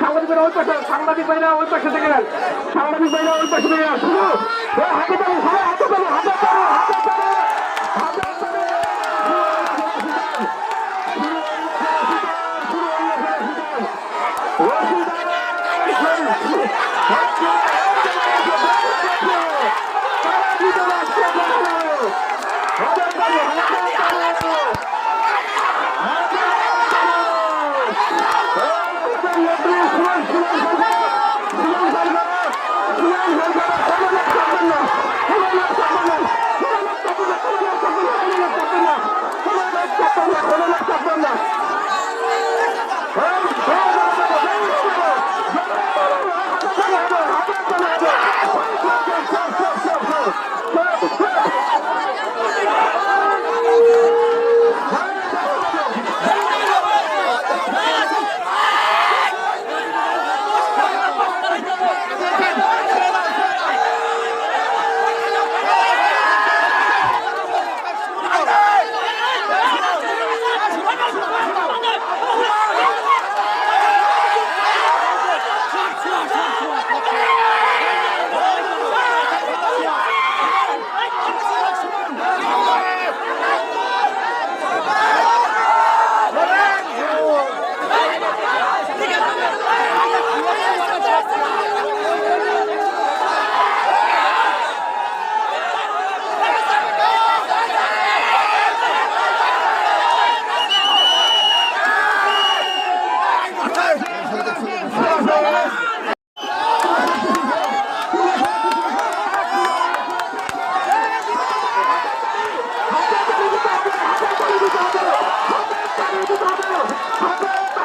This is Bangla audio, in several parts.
সাংবাদিকরা ওই পাশে সাংবাদিক ভাইরা ওই পাশে থেকে নেন সাংবাদিক ভাইরা ওই পাশে থেকে শুরু ও হাতে তালি সবাই হাতে তালি হাতে তালি হাতে তালি হাতে তালি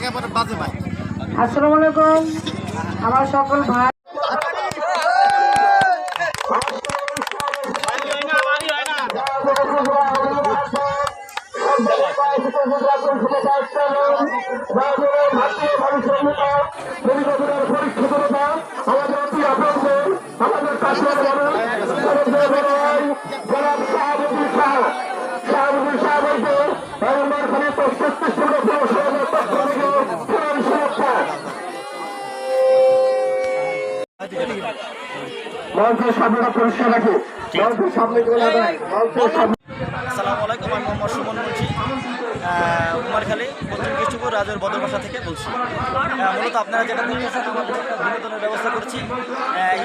একেবারে বাজে মাইক আসসালামু আলাইকুম। আমার সকল ভাই মঞ্চের সামনেটা পরিষ্কার রাখে। মঞ্চের সামনে চলে যায় মঞ্চের সামনে আসসালামু আলাইকুম আমি মোহাম্মদ সুমন বলছি আহ, কুমারখালী পশ্চিম কৃষ্ণপুর রাজের বদর বাসা থেকে বলছি। মূলত আপনারা যেটা বিনোদনের ব্যবস্থা করছি।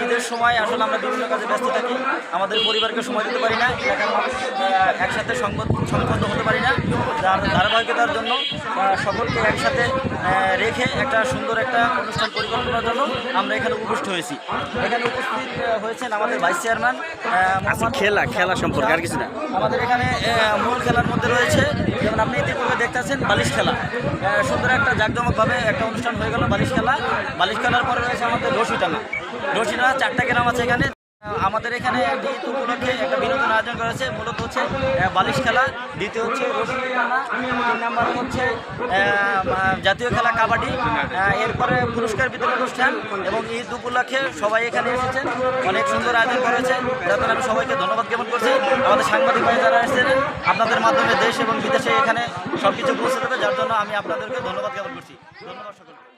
ঈদের সময় আসলে আমরা বিভিন্ন কাজে ব্যস্ত থাকি। আমাদের পরিবারকে সময় দিতে পারি না। একসাথে সংবাদ সংবদ্ধ হতে পারি না। যার ধারাবাহিকতার জন্য সকলকে একসাথে রেখে একটা সুন্দর একটা অনুষ্ঠান পরিকল্পনার জন্য আমরা এখানে উপস্থিত হয়েছি। এখানে উপস্থিত হয়েছেন আমাদের ভাইস চেয়ারম্যান খেলা খেলা সম্পর্কে আর কিছু না। আমাদের এখানে মূল খেলার মধ্যে রয়েছে যেমন আপনি ইতিপূর্বে দেখতেছেন বালিশ খেলা। সুন্দর একটা জাঁকজমকভাবে একটা অনুষ্ঠান হয়ে গেল বালিশ খেলা। বালিশ খেলার পরে রয়েছে আমাদের রশি টানা রশি টানা চারটা গ্রাম আছে এখানে আমাদের এখানে ঈদ উপলক্ষে একটা বিনোদন আয়োজন করেছে। মূলত হচ্ছে বালিশ খেলা, দ্বিতীয় হচ্ছে তিন নাম্বার হচ্ছে জাতীয় খেলা কাবাডি এরপরে পুরস্কার বিতরণ অনুষ্ঠান এবং ঈদ উপলক্ষে সবাই এখানে এসেছেন অনেক সুন্দর আয়োজন করেছে জন্য আমি সবাইকে ধন্যবাদ জ্ঞাপন করছি। আমাদের সাংবাদিক ভাই যারা এসেছেন, আপনাদের মাধ্যমে দেশ এবং বিদেশে এখানে সব কিছু পৌঁছে দেবে, যার জন্য আমি আপনাদেরকে ধন্যবাদ জ্ঞাপন করছি। ধন্যবাদ সকলকে।